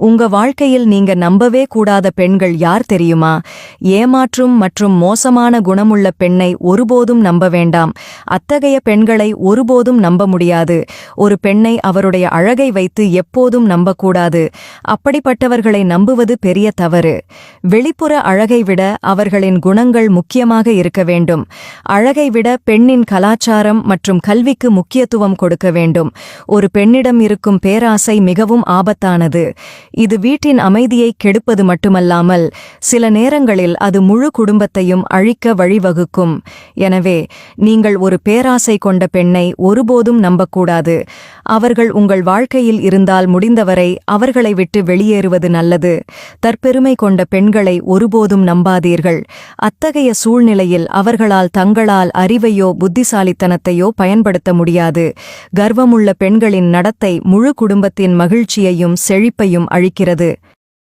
உங்க வாழ்க்கையில் நீங்க நம்பவே கூடாத பெண்கள் யார் தெரியுமா? ஏமாற்றும் மற்றும் மோசமான குணமுள்ள பெண்ணை ஒருபோதும் நம்ப வேண்டாம். அத்தகைய பெண்களை ஒருபோதும் நம்ப முடியாது. ஒரு பெண்ணை அவருடைய அழகை வைத்து எப்போதும் நம்பக்கூடாது. அப்படிப்பட்டவர்களை நம்புவது பெரிய தவறு. வெளிப்புற அழகை விட அவர்களின் குணங்கள் முக்கியமாக இருக்க வேண்டும். அழகை விட பெண்ணின் கலாச்சாரம் மற்றும் கல்விக்கு முக்கியத்துவம் கொடுக்க வேண்டும். ஒரு பெண்ணிடம் இருக்கும் பேராசை மிகவும் ஆபத்தானது. இது வீட்டின் அமைதியை கெடுப்பது மட்டுமல்லாமல் சில நேரங்களில் அது முழு குடும்பத்தையும் அழிக்க வழிவகுக்கும். எனவே நீங்கள் ஒரு பேராசை கொண்ட பெண்ணை ஒருபோதும் நம்பக்கூடாது. அவர்கள் உங்கள் வாழ்க்கையில் இருந்தால் முடிந்தவரை அவர்களை விட்டு வெளியேறுவது நல்லது. தற்பெருமை கொண்ட பெண்களை ஒருபோதும் நம்பாதீர்கள். அத்தகைய சூழ்நிலையில் அவர்களால் தங்களால் அறிவையோ புத்திசாலித்தனத்தையோ பயன்படுத்த முடியாது. கர்வமுள்ள பெண்களின் நடத்தை முழு குடும்பத்தின் மகிழ்ச்சியையும் செழிப்பையும் அழிக்கிறது.